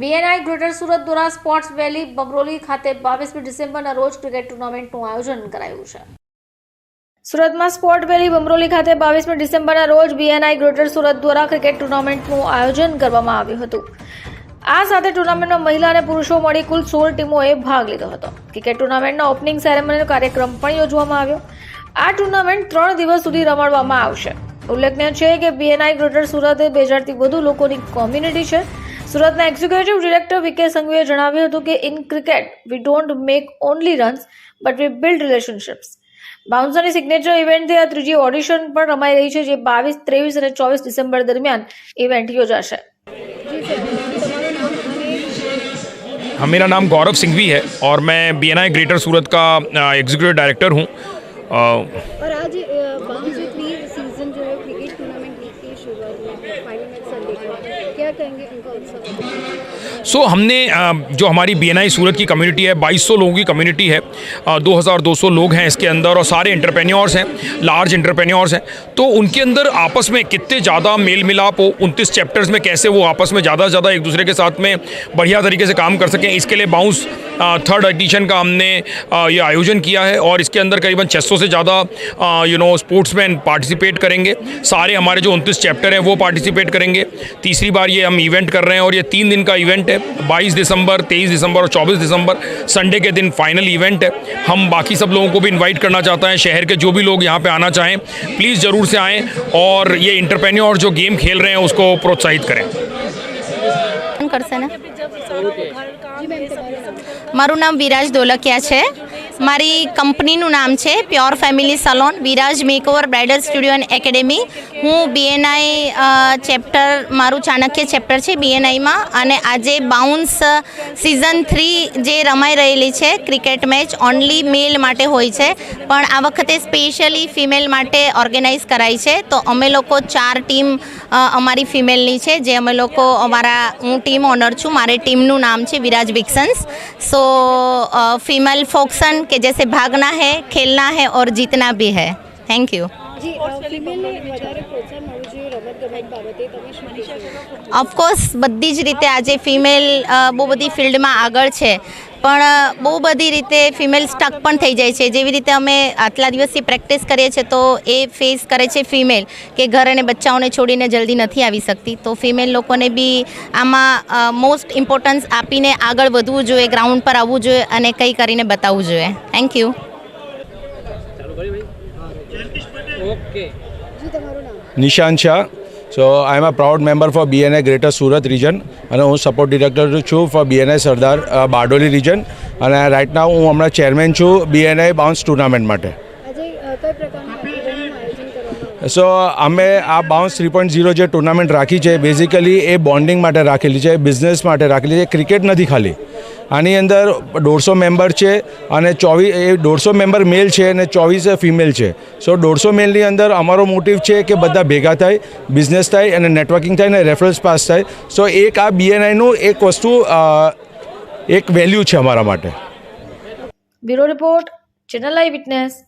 BNI greater Surat દ્વારા sports વેલી બમરોલી ખાતે બાવીસમી ડિસેમ્બરના રોજ ક્રિકેટ ટુર્નામેન્ટનું આયોજન કરાયું છે. સુરતમાં સ્પોર્ટ વેલી બમરોલી ખાતે બાવીસમી ડિસેમ્બરના રોજ બીએનઆઈ ગ્રેટર સુરત દ્વારા ક્રિકેટ ટુર્નામેન્ટનું આયોજન કરવામાં આવ્યું હતું. આ સાથે ટુર્નામેન્ટમાં મહિલા અને પુરુષો મળી કુલ સોળ ટીમોએ ભાગ લીધો હતો. ક્રિકેટ ટુર્નામેન્ટના ઓપનિંગ સેરેમનીનો કાર્યક્રમ પણ યોજવામાં આવ્યો. આ ટુર્નામેન્ટ ત્રણ દિવસ સુધી રમાડવામાં આવશે. ઉલ્લેખનીય છે કે બીએનઆઈ ગ્રેટર સુરત બે હજારથી વધુ લોકોની કોમ્યુનિટી છે. સુરતના એક્ઝિક્યુટિવ ડિરેક્ટર વીકે સંઘવીએ જણાવ્યું હતું કે in cricket we don't make only runs but we build relationships બાઉન્સરની signature ઇવેન્ટથી આ ત્રીજી ઓડિશન પણ રમાઈ રહી છે જે બાવીસ ત્રેવીસ અને ચોવીસ ડિસેમ્બર દરમિયાન ઇવેન્ટ યોજાશે हाँ मेरा नाम गौरव सिंघवी है और मैं बी ग्रेटर सूरत का एग्जीक्यूटिव डायरेक्टर हूँ अ, और आज सो हमने जो हमारी बीएनआई सूरत की कम्युनिटी है 2200 लोगों की कम्युनिटी है अ, 2200 लोग हैं इसके अंदर और सारे इंटरप्रेन्योर्स हैं लार्ज इंटरप्रेन्योर्स हैं। तो उनके अंदर आपस में कितने ज़्यादा मेल मिलाप हो उनतीस चैप्टर्स में कैसे वो आपस में ज़्यादा से ज़्यादा एक दूसरे के साथ में बढ़िया तरीके से काम कर सकें इसके लिए बाउंस थर्ड एडिशन का हमने ये आयोजन किया है और इसके अंदर करीबन 600 से ज़्यादा यू नो स्पोर्ट्समैन पार्टिसिपेट करेंगे। सारे हमारे जो उनतीस चैप्टर हैं वो पार्टिसिपेट करेंगे। तीसरी बार ये हम इवेंट कर रहे हैं और ये तीन दिन का इवेंट है। बाईस दिसंबर तेईस दिसंबर और चौबीस दिसंबर संडे के दिन फाइनल इवेंट है। हम बाकी सब लोगों को भी इन्वाइट करना चाहते हैं शहर के जो भी लोग यहाँ पर आना चाहें प्लीज़ ज़रूर से आएँ और ये इंटरप्रेन्योर जो गेम खेल रहे हैं उसको प्रोत्साहित करें। कर મારું નામ વિરાજ દોલકિયા છે. મારી કંપનીનું નામ છે pure family salon. Viraj makeover bridal studio and academy. હું બીએનઆઈ ચેપ્ટર મારું ચાણક્ય ચેપ્ટર છે બીએનઆઈમાં અને આજે બાઉન્સ સિઝન થ્રી જે રમાઈ રહેલી છે ક્રિકેટ મેચ ઓનલી મેલ માટે હોય છે. પણ આ વખતે સ્પેશિયલી ફિમેલ માટે ઓર્ગેનાઇઝ કરાઈ છે. તો અમે લોકો ચાર ટીમ અમારી ફિમેલની છે. જે અમે લોકો, અમારા, હું ટીમ ઓનર છું. મારે ટીમનું નામ છે વિરાજ વિક્સન્સ. સો ફિમેલ ફોક્સન કે જૈસે ભાગના હૈ, ખેલના હૈ ઓર જીતના ભી હૈ. થેન્ક યુ ઓફકોર્સ બધી જ રીતે આજે ફિમેલ બહુ બધી ફિલ્ડમાં આગળ છે. પણ બહુ બધી રીતે ફિમેલ સ્ટક પણ થઈ જાય છે. જેવી રીતે અમે આટલા દિવસથી પ્રેક્ટિસ કરીએ છીએ, તો એ ફેસ કરે છે ફિમેલ કે ઘર અને બચ્ચાઓને છોડીને જલ્દી નથી આવી શકતી. તો ફિમેલ લોકોને બી આમાં મોસ્ટ ઇમ્પોર્ટન્સ આપીને આગળ વધવું જોઈએ ગ્રાઉન્ડ પર આવવું જોઈએ અને કંઈ કરીને બતાવવું જોઈએ. થેન્ક યુ જી તમારું નામ? Nishant Shah. So I am a proud member for BNI greater Surat region અને હું સપોર્ટ ડિરેક્ટર છું for BNI Sardar Bardoli region અને રાઇટ નાવ હું હમણાં ચેરમેન છું બીએનઆઈ બાઉન્સ ટુર્નામેન્ટ માટે આજે અ, કઈ પ્રકારના ઇવેન્ટનું આયોજન કરવામાં આવ્યું સો અમે આ બાઉન્સ થ્રી પોઈન્ટ ઝીરો જે ટુર્નામેન્ટ રાખી છે બેઝિકલી એ બોન્ડિંગ માટે રાખેલી છે બિઝનેસ માટે રાખેલી છે ક્રિકેટ નથી ખાલી. આની અંદર દોઢસો મેમ્બર છે અને ચોવીસ એ દોઢસો મેમ્બર મેલ છે અને ચોવીસ ફિમેલ છે. સો દોઢસો મેલની અંદર અમારો મોટિવ છે કે બધા ભેગા થાય બિઝનેસ થાય અને નેટવર્કિંગ થાય અને રેફરન્સ પાસ થાય. સો એક આ બીએનઆઈનું એક વસ્તુ એક વેલ્યુ છે અમારા માટે. Bureau report, channel I witness.